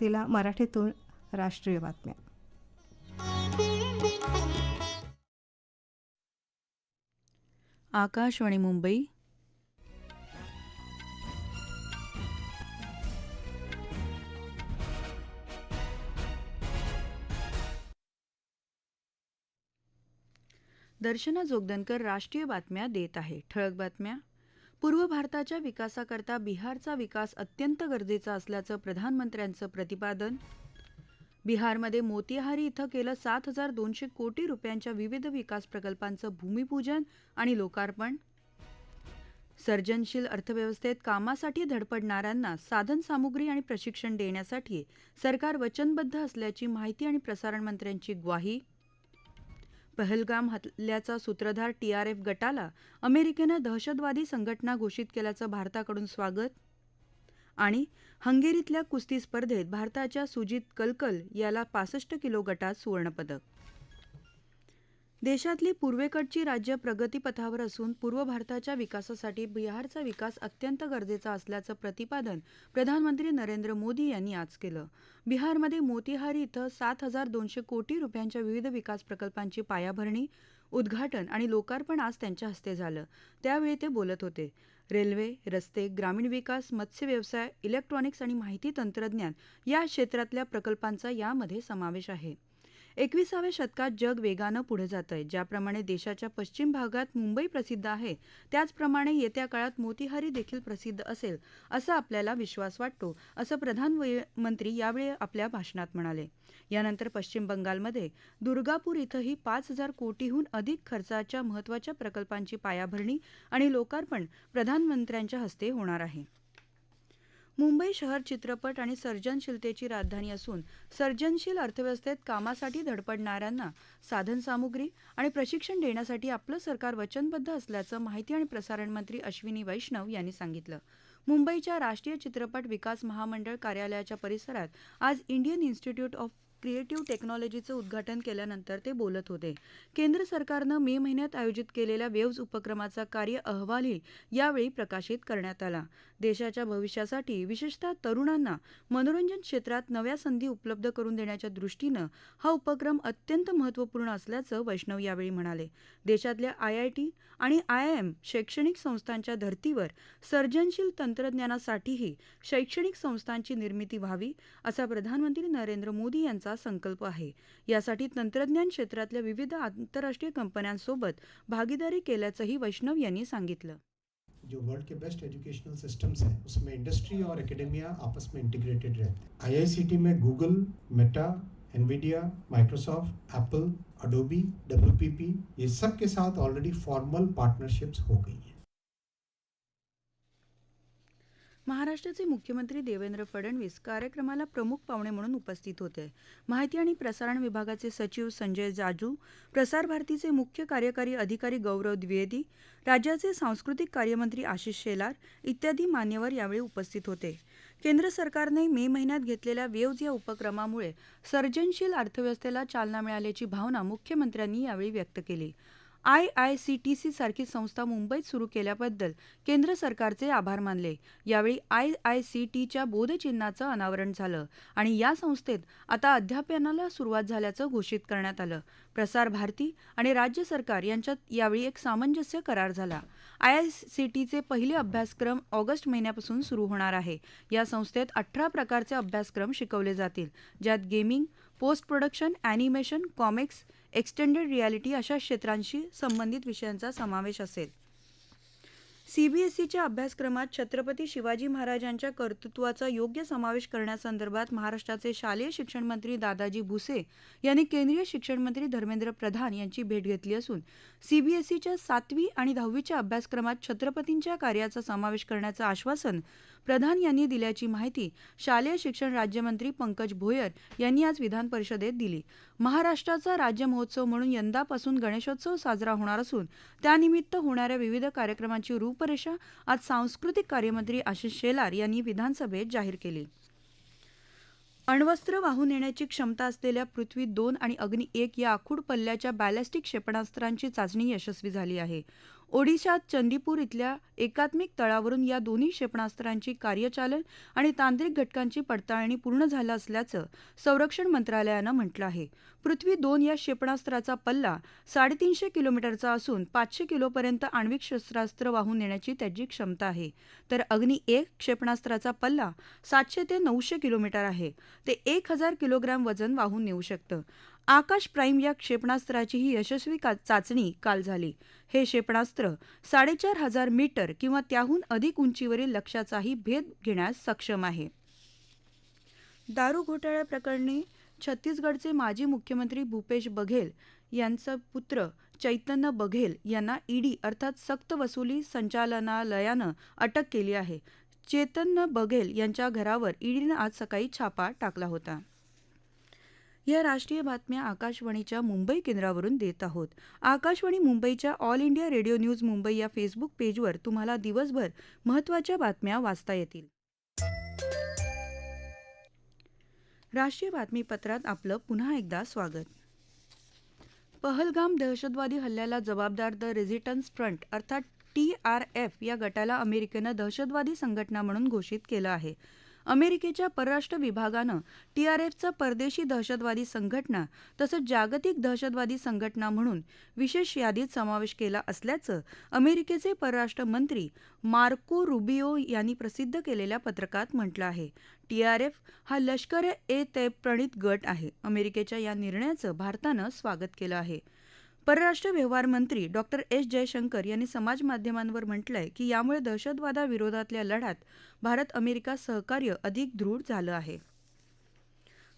तिला मराठीतून राष्ट्रीय बातम्या. आकाशवाणी मुंबई. दर्शना जोगदनकर राष्ट्रीय बातम्या देत आहे. ठळक बातम्या. पूर्व भारताच्या विकासाकरता बिहारचा विकास अत्यंत गरजेचा असल्याचं प्रधानमंत्र्यांचं प्रतिपादन. बिहारमध्ये मोतिहारी इथं केलं सात हजार दोनशे कोटी रुपयांच्या विविध विकास प्रकल्पांचं भूमिपूजन आणि लोकार्पण. सर्जनशील अर्थव्यवस्थेत कामासाठी धडपडणाऱ्यांना साधनसामुग्री आणि प्रशिक्षण देण्यासाठी सरकार वचनबद्ध असल्याची माहिती आणि प्रसारण मंत्र्यांची ग्वाही. पहलगाम हल्ल्याचा सूत्रधार टीआरएफ गटाला अमेरिकेनं दहशतवादी संघटना घोषित केल्याचं भारताकडून स्वागत आणि हंगेरीतल्या कुस्ती स्पर्धेत भारताच्या सुजित कलकल याला पासष्ट किलो गटात सुवर्णपदक. देशातली पूर्वेकडची राज्य प्रगतीपथावर असून पूर्व भारताच्या विकासासाठी बिहारचा विकास अत्यंत गरजेचा असल्याचं प्रतिपादन प्रधानमंत्री नरेंद्र मोदी यांनी आज केलं. बिहारमध्ये मोतीहारी इथं सात हजार दोनशे कोटी रुपयांच्या विविध विकास प्रकल्पांची पायाभरणी उद्घाटन आणि लोकार्पण आज त्यांच्या हस्ते झालं. त्यावेळी ते बोलत होते. रेल्वे रस्ते ग्रामीण विकास मत्स्य व्यवसाय इलेक्ट्रॉनिक्स आणि माहिती तंत्रज्ञान या क्षेत्रातल्या प्रकल्पांचा यामध्ये समावेश आहे. एकविसाव्या शतकात जग वेगानं पुढे जात आहे ज्याप्रमाणे देशाच्या पश्चिम भागात मुंबई प्रसिद्ध आहे त्याचप्रमाणे येत्या काळात मोतीहारी देखील प्रसिद्ध असेल असा आपल्याला विश्वास वाटतो असं प्रधानमंत्री यावेळी आपल्या भाषणात म्हणाले. यानंतर पश्चिम बंगालमध्ये दुर्गापूर इथंही पाच हजार कोटीहून अधिक खर्चाच्या महत्त्वाच्या प्रकल्पांची पायाभरणी आणि लोकार्पण प्रधानमंत्र्यांच्या हस्ते होणार आहे. मुंबई शहर चित्रपट आणि सर्जनशीलतेची राजधानी असून सर्जनशील अर्थव्यवस्थेत कामासाठी धडपडणाऱ्यांना साधनसामुग्री आणि प्रशिक्षण देण्यासाठी आपलं सरकार वचनबद्ध असल्याचं माहिती आणि प्रसारण मंत्री अश्विनी वैष्णव यांनी सांगितलं. मुंबईच्या राष्ट्रीय चित्रपट विकास महामंडळ कार्यालयाच्या परिसरात आज इंडियन इन्स्टिट्यूट ऑफ क्रिएटिव्ह टेक्नॉलॉजीचं उद्घाटन केल्यानंतर ते बोलत होते. केंद्र सरकारनं मे महिन्यात आयोजित केलेल्या वेव्ज उपक्रमाचा कार्य अहवालही यावेळी प्रकाशित करण्यात आला. देशाच्या भविष्यासाठी विशेषतः तरुणांना मनोरंजन क्षेत्रात नव्या संधी उपलब्ध करून देण्याच्या दृष्टीनं हा उपक्रम अत्यंत महत्त्वपूर्ण असल्याचं वैष्णव यावेळी म्हणाले. देशातल्या आयआयटी आणि आयआयएम शैक्षणिक संस्थांच्या धर्तीवर सर्जनशील तंत्रज्ञानासाठीही शैक्षणिक संस्थांची निर्मिती व्हावी असा प्रधानमंत्री नरेंद्र मोदी यांचा संकल्प आहे. यासाठी तंत्रज्ञान क्षेत्रातल्या विविध आंतरराष्ट्रीय कंपन्यांसोबत भागीदारी केल्याचंही वैष्णव यांनी सांगितलं. जो वर्ल्ड के बेस्ट एजुकेशनल सिस्टम्स हैं, उसमें इंडस्ट्री और एकेडेमिया आपस में इंटीग्रेटेड रहते हैं। आईआईसीटी में Google Meta Nvidia Microsoft Apple Adobe WPP ये सब के साथ ऑलरेडी फॉर्मल पार्टनरशिप्स हो गई हैं। महाराष्ट्राचे मुख्यमंत्री देवेंद्र फडणवीस कार्यक्रमाला प्रमुख पाहुणे म्हणून उपस्थित होते. माहिती आणि प्रसारण विभागाचे सचिव संजय जाजू प्रसार भारतीचे मुख्य कार्यकारी अधिकारी गौरव द्विवेदी राज्याचे सांस्कृतिक कार्यमंत्री आशिष शेलार इत्यादी मान्यवर यावेळी उपस्थित होते. केंद्र सरकारने मे महिन्यात घेतलेल्या वेव्ज या उपक्रमामुळे सर्जनशील अर्थव्यवस्थेला चालना मिळाल्याची भावना मुख्यमंत्र्यांनी यावेळी व्यक्त केली. I I C T C सारखी संस्था मुंबईत सुरू केल्याबद्दल केंद्र सरकारचे आभार मानले. यावेळी आय आय सी टीच्या बोधचिन्हाचं अनावरण झालं आणि या संस्थेत आता अध्यापनाला सुरुवात झाल्याचं घोषित करण्यात आलं. प्रसार भारती आणि राज्य सरकार यांच्यात यावेळी एक सामंजस्य करार झाला. आय आय सी टीचे पहिले अभ्यासक्रम ऑगस्ट महिन्यापासून सुरू होणार आहे. या संस्थेत अठरा प्रकारचे अभ्यासक्रम शिकवले जातील ज्यात gaming post production animation comics extended reality अशा क्षेत्रांशी संबंधित विषयांचा समावेश असेल. सीबीएसईच्या अभ्यासक्रमात छत्रपती शिवाजी महाराजांच्या कर्तृत्वाचा योग्य समावेश करण्यासंदर्भात महाराष्ट्राचे शालेय शिक्षण मंत्री दादाजी भुसे यांनी केंद्रीय शिक्षण मंत्री धर्मेंद्र प्रधान यांची भेट घेतली असून सीबीएसईच्या सातवी आणि दहावीच्या अभ्यासक्रमात छत्रपतींच्या कार्याचा समावेश करण्याचं आश्वासन प्रधान यांनी दिल्याची माहिती शालेय शिक्षण राज्यमंत्री पंकज भोयर यांनी आज विधान परिषदेत दिली. महाराष्ट्राचा राज्य महोत्सव म्हणून यंदापासून गणेशोत्सव साजरा होणार असून त्यानिमित्त होणाऱ्या विविध कार्यक्रमांची रूपरेषा आज सांस्कृतिक कार्यमंत्री आशिष शेलार यांनी विधानसभेत जाहीर केली. अण्वस्त्र वाहून नेण्याची क्षमता असलेल्या पृथ्वी दोन आणि अग्नी एक या आखूड पल्ल्याच्या बॅलिस्टिक क्षेपणास्त्रांची चाचणी यशस्वी झाली आहे. ओडिशात चंदीपूर इथल्या एकात्मिक तळावरून या दोन्ही क्षेपणास्त्रांची कार्यचालन आणि तांत्रिक घटकांची पडताळणी पूर्ण झालं असल्याचं संरक्षण मंत्रालयानं म्हटलं आहे. पृथ्वी दोन या क्षेपणास्त्राचा पल्ला साडेतीनशे किलोमीटरचा असून पाचशे किलोपर्यंत आण्विक शस्त्रास्त्र वाहून नेण्याची त्याची क्षमता आहे. तर अग्नी एक क्षेपणास्त्राचा पल्ला सातशे ते नऊशे किलोमीटर आहे. ते एक हजार किलोग्रॅम वजन वाहून नेऊ शकतं. आकाश प्राईम या क्षेपणास्त्राचीही यशस्वी का चाचणी काल झाली. हे क्षेपणास्त्र साडेचार हजार मीटर किंवा त्याहून अधिक उंचीवरील लक्ष्याचाही भेद घेण्यास सक्षम आहे. दारू घोटाळ्याप्रकरणी छत्तीसगडचे माजी मुख्यमंत्री भूपेश बघेल यांचा पुत्र चैतन्य बघेल यांना ईडी अर्थात सक्तवसुली संचालनालयानं अटक केली आहे. चैतन्य बघेल यांच्या घरावर ईडीनं आज सकाळी छापा टाकला होता. या राष्ट्रीय बातम्या आकाशवाणीच्या मुंबई केंद्रावरून देत आहोत. आकाशवाणी मुंबईच्या all India radio news Mumbai या फेसबुक पेजवर तुम्हाला दिवसभर महत्त्वाच्या बातम्या वाचता येतील. राष्ट्रीय बातमीपत्रात आपलं पुन्हा एकदा स्वागत. पहलगाम दहशतवादी हल्ल्याला जबाबदार द रेझिस्टन्स फ्रंट अर्थात टी आर एफ या गटाला अमेरिकेनं दहशतवादी संघटना म्हणून घोषित केलं आहे. अमेरिकेच्या परराष्ट्र विभागानं टीआरएफचा परदेशी दहशतवादी संघटना तसंच जागतिक दहशतवादी संघटना म्हणून विशेष यादीत समावेश केला असल्याचं अमेरिकेचे परराष्ट्र मंत्री मार्को रुबिओ यांनी प्रसिद्ध केलेल्या पत्रकात म्हटलं आहे. टीआरएफ हा लष्कर ए तैब प्रणित गट आहे. अमेरिकेच्या या निर्णयाचं भारतानं स्वागत केलं आहे. परराष्ट्र व्यवहार मंत्री डॉक्टर एस. जयशंकर यांनी समाजमाध्यमांवर म्हटलंय की यामुळे दहशतवादाविरोधातल्या लढ्यात भारत अमेरिका सहकार्य अधिक दृढ झालं आहे.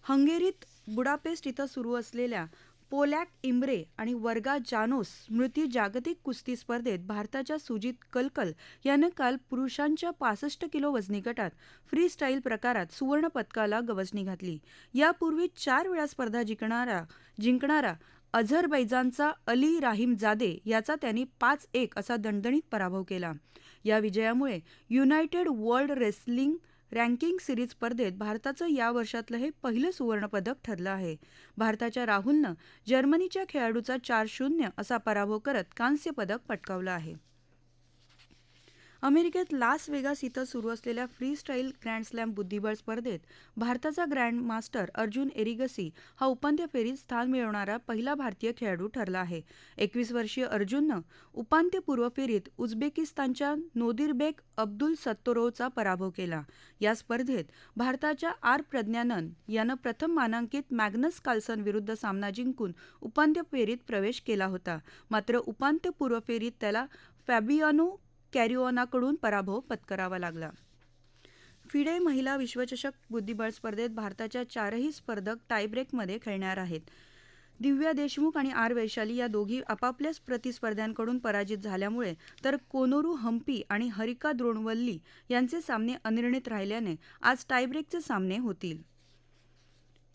हंगेरीत बुडापेस्ट इथं सुरू असलेल्या पोलॅक इम्रे आणि वर्गा जानोस स्मृती जागतिक कुस्ती स्पर्धेत भारताच्या सुजित कलकल यानं काल पुरुषांच्या पासष्ट किलो वजनी गटात फ्री स्टाईल प्रकारात सुवर्ण पदकाला गवसणी घातली. यापूर्वी चार वेळा स्पर्धा जिंकणारा जिंकणारा अझरबैजानचा अली राहीम जादे याचा त्यांनी पाच एक असा दणदणीत पराभव केला. या विजयामुळे united world wrestling ranking series स्पर्धेत भारताचं या वर्षातलं हे पहिलं सुवर्णपदक ठरलं आहे. भारताच्या राहुलनं जर्मनीच्या खेळाडूचा चार शून्य असा पराभव करत कांस्य पदक पटकावलं आहे. अमेरिकेत लास वेगास इथं सुरू असलेल्या फ्री स्टाईल ग्रँड स्लॅम बुद्धिबळ स्पर्धेत भारताचा ग्रँड मास्टर अर्जुन एरिगसी हा उपांत्य फेरीत स्थान मिळवणारा पहिला भारतीय खेळाडू ठरला आहे. एकवीस वर्षीय अर्जुननं उपांत्यपूर्व फेरीत उझबेकिस्तानच्या नोदिरबेक अब्दुल सत्तोरोवचा पराभव केला. या स्पर्धेत भारताच्या आर प्रज्ञानन यानं प्रथम मानांकित मॅग्नस कार्लसन विरुद्ध सामना जिंकून उपांत्य फेरीत प्रवेश केला होता. मात्र उपांत्यपूर्व फेरीत त्याला फॅबियानो कॅरिओनाकडून पराभव पत्करावा लागला. फिडे महिला विश्वचषक बुद्धिबळ स्पर्धेत भारताच्या चारही स्पर्धक टायब्रेकमध्ये खेळणार आहेत. दिव्या देशमुख आणि आर वैशाली या दोघी आपापल्याच प्रतिस्पर्ध्यांकडून पराजित झाल्यामुळे तर कोनोरू हम्पी आणि हरिका द्रोणवल्ली यांचे सामने अनिर्णित राहिल्याने आज टायब्रेकचे सामने होतील.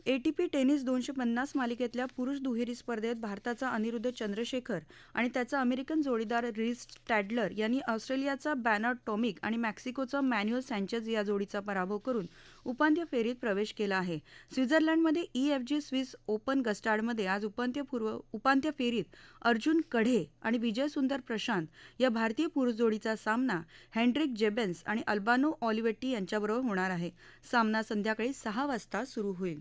एटीपी टेनिस दोनशे पन्नास मालिकेतल्या पुरुष दुहेरी स्पर्धेत भारताचा अनिरुद्ध चंद्रशेखर आणि त्याचा अमेरिकन जोडीदार रिस स्टॅडलर यांनी ऑस्ट्रेलियाचा बॅनर टॉमिक आणि मेक्सिकोचा मॅन्युअल सँचेज या जोडीचा पराभव करून उपांत्य फेरीत प्रवेश केला आहे. स्वित्झर्लंडमध्ये E F G Swiss open गस्टार्डमध्ये आज उपांत्यपूर्व उपांत्य फेरीत अर्जुन कढे आणि विजय सुंदर प्रशांत या भारतीय पुरुष जोडीचा सामना हॅन्ड्रिक जेबेन्स आणि अल्बानो ऑलिवेट्टी यांच्याबरोबर होणार आहे. सामना संध्याकाळी सहा वाजता सुरू होईल.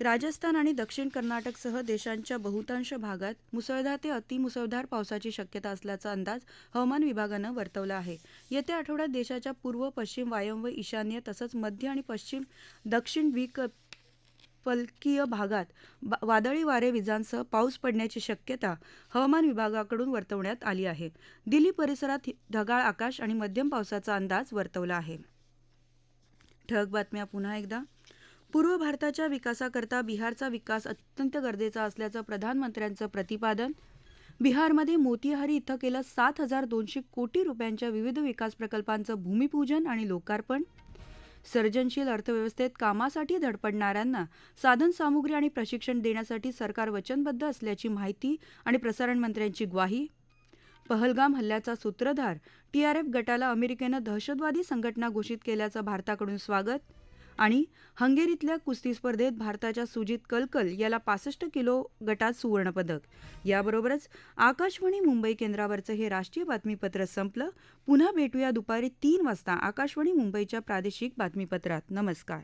राजस्थान आणि दक्षिण कर्नाटकसह देशांच्या बहुतांश भागात मुसळधार ते अतिमुसळधार पावसाची शक्यता असल्याचा अंदाज हवामान विभागानं वर्तवला आहे. येत्या आठवड्यात देशाच्या पूर्व पश्चिम वायव्य ईशान्य तसंच मध्य आणि पश्चिम दक्षिण द्विक पलकीय भागात वादळी वारे विजांसह पाऊस पडण्याची शक्यता हवामान विभागाकडून वर्तवण्यात आली आहे. दिल्ली परिसरात ढगाळ आकाश आणि मध्यम पावसाचा अंदाज वर्तवला आहे. ठळक बातम्या पुन्हा एकदा. पूर्व भारताच्या विकासाकरता बिहारचा विकास अत्यंत गरजेचा असल्याचं प्रधानमंत्र्यांचं प्रतिपादन. बिहारमध्ये मोतीहारी इथं केलं सात हजार दोनशे कोटी रुपयांच्या विविध विकास प्रकल्पांचं भूमिपूजन आणि लोकार्पण. सर्जनशील अर्थव्यवस्थेत कामासाठी धडपडणाऱ्यांना साधनसामुग्री आणि प्रशिक्षण देण्यासाठी सरकार वचनबद्ध असल्याची माहिती आणि प्रसारण मंत्र्यांची ग्वाही. पहलगाम हल्ल्याचा सूत्रधार टीआरएफ गटाला अमेरिकेनं दहशतवादी संघटना घोषित केल्याचं भारताकडून स्वागत. आणि हंगेरीतल्या कुस्ती स्पर्धेत भारताच्या सुजित कलकल याला पासष्ट किलो गटात सुवर्णपदक याबरोबरच आकाशवाणी मुंबई केंद्रावरचं हे राष्ट्रीय बातमीपत्र संपलं. पुन्हा भेटूया दुपारी तीन वाजता आकाशवाणी मुंबईच्या प्रादेशिक बातमीपत्रात. नमस्कार.